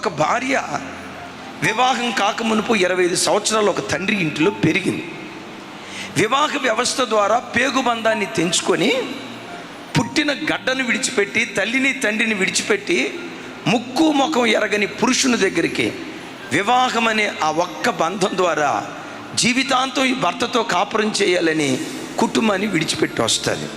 ఒక భార్య వివాహం కాకమునుపు ఇరవై ఐదు సంవత్సరాలు ఒక తండ్రి ఇంటిలో పెరిగింది. వివాహ వ్యవస్థ ద్వారా పేగుబంధాన్ని తెంచుకొని పుట్టిన గడ్డను విడిచిపెట్టి తల్లిని తండ్రిని విడిచిపెట్టి ముక్కు ముఖం ఎరగని పురుషుని దగ్గరికి వివాహం అనే ఆ ఒక్క బంధం ద్వారా జీవితాంతం ఈ భర్తతో కాపురం చేయాలని కుటుంబాన్ని విడిచిపెట్టి వస్తుంది.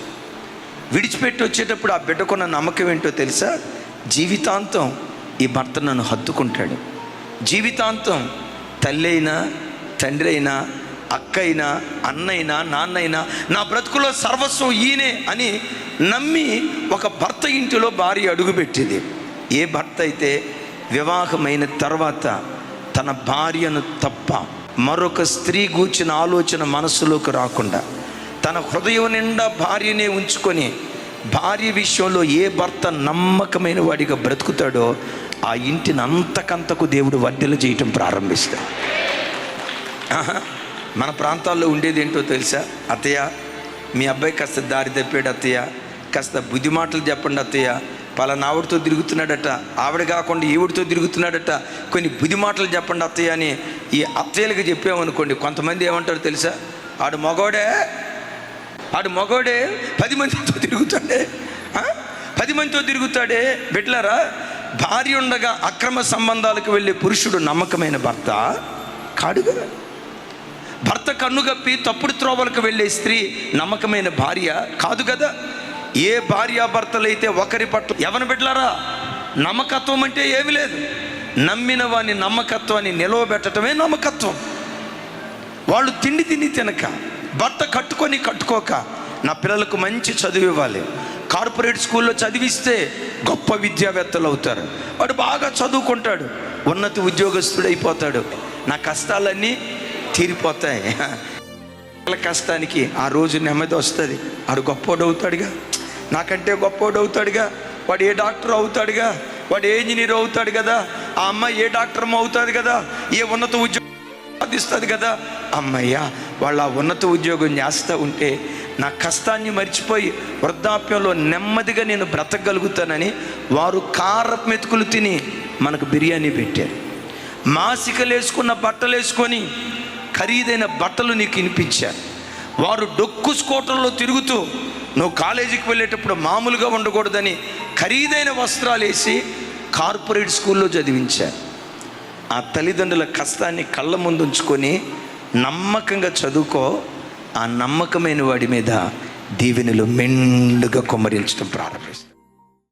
విడిచిపెట్టి వచ్చేటప్పుడు ఆ బిడ్డకున్న నమ్మకం ఏంటో తెలుసా? జీవితాంతం ఈ భర్త నన్ను హత్తుకుంటాడు. జీవితాంతం తల్లి అయినా తండ్రి అయినా అక్క అయినా అన్నైనా నాన్నైనా నా బ్రతుకులో సర్వస్వం ఈయనే అని నమ్మి ఒక భర్త ఇంటిలో భార్య అడుగుపెట్టింది. ఏ భర్త అయితే వివాహమైన తర్వాత తన భార్యను తప్ప మరొక స్త్రీ గూర్చిన ఆలోచన మనసులోకి రాకుండా తన హృదయం నిండా భార్యనే ఉంచుకొని భార్య విషయంలో ఏ భర్త నమ్మకమైన వాడిగా బ్రతుకుతాడో ఆ ఇంటిని అంతకంతకు దేవుడు వర్ధలు చేయటం ప్రారంభిస్తాడు. ఆహా, మన ప్రాంతాల్లో ఉండేది ఏంటో తెలుసా? అత్తయ్య మీ అబ్బాయి కాస్త దారి తప్పాడు అత్తయ్య. కాస్త బుద్ధి మాటలు చెప్పండి అత్తయ్య. పలానా ఆవిడతో తిరుగుతున్నాడట. ఆవిడ కాకుండా ఈవిడితో తిరుగుతున్నాడట. కొన్ని బుద్ధి మాటలు చెప్పండి అత్తయ్య అని ఈ అత్తయ్యలకు చెప్పామనుకోండి కొంతమంది ఏమంటారు తెలుసా? ఆడు మగోడే ఆడు మగోడే పది మందితో తిరుగుతాడే. పది మందితో తిరుగుతాడే. బిడ్లారా భార్య ఉండగా అక్రమ సంబంధాలకు వెళ్ళే పురుషుడు నమ్మకమైన భర్త కాడుగా. భర్త కన్నుగప్పి తప్పుడు త్రోవలకు వెళ్ళే స్త్రీ నమ్మకమైన భార్య కాదు కదా. ఏ భార్యాభర్తలైతే ఒకరి పట్ల ఎవరిని బిడ్డలారా నమ్మకత్వం అంటే ఏమి లేదు. నమ్మిన వాని నమ్మకత్వాన్ని నిలవబెట్టడమే నమ్మకత్వం. వాళ్ళు తిండి తిని తినక భర్త కట్టుకొని కట్టుకోక నా పిల్లలకు మంచి చదువు ఇవ్వాలి. కార్పొరేట్ స్కూల్లో చదివిస్తే గొప్ప విద్యావేత్తలు అవుతారు. వాడు బాగా చదువుకుంటాడు. ఉన్నత ఉద్యోగస్తుడు అయిపోతాడు. నా కష్టాలన్నీ తీరిపోతాయి. పిల్లల కష్టానికి ఆ రోజు నెమ్మది వస్తుంది. వాడు గొప్పోడు అవుతాడుగా. నాకంటే గొప్పోడు అవుతాడుగా. వాడు ఏ డాక్టర్ అవుతాడుగా. వాడు ఏ ఇంజనీర్ అవుతాడు కదా. ఆ అమ్మాయి ఏ డాక్టర్ అవుతుంది కదా. ఏ ఉన్నత ఉద్యోగం సాధిస్తుంది కదా? అమ్మయ్య వాళ్ళ ఉన్నత ఉద్యోగం చేస్తూ ఉంటే నా కష్టాన్ని మర్చిపోయి వృద్ధాప్యంలో నెమ్మదిగా నేను బ్రతకగలుగుతానని వారు కార మెతుకులు తిని మనకు బిర్యానీ పెట్టారు. మాసికలు వేసుకున్న బట్టలు వేసుకొని ఖరీదైన బట్టలు నీకు వినిపించారు వారు డొక్కు స్కూటర్లో తిరుగుతూ నువ్వు కాలేజీకి వెళ్ళేటప్పుడు మామూలుగా ఉండకూడదని ఖరీదైన వస్త్రాలు వేసి కార్పొరేట్ స్కూల్లో చదివించారు. ఆ తల్లిదండ్రుల కష్టాన్ని కళ్ళ ముందు ఉంచుకొని నమ్మకంగా చదువుకో ఆ నమ్మకమైన వాడి మీద దీవెనలు మెండుగా కుమ్మరించడం ప్రారంభిస్తుంది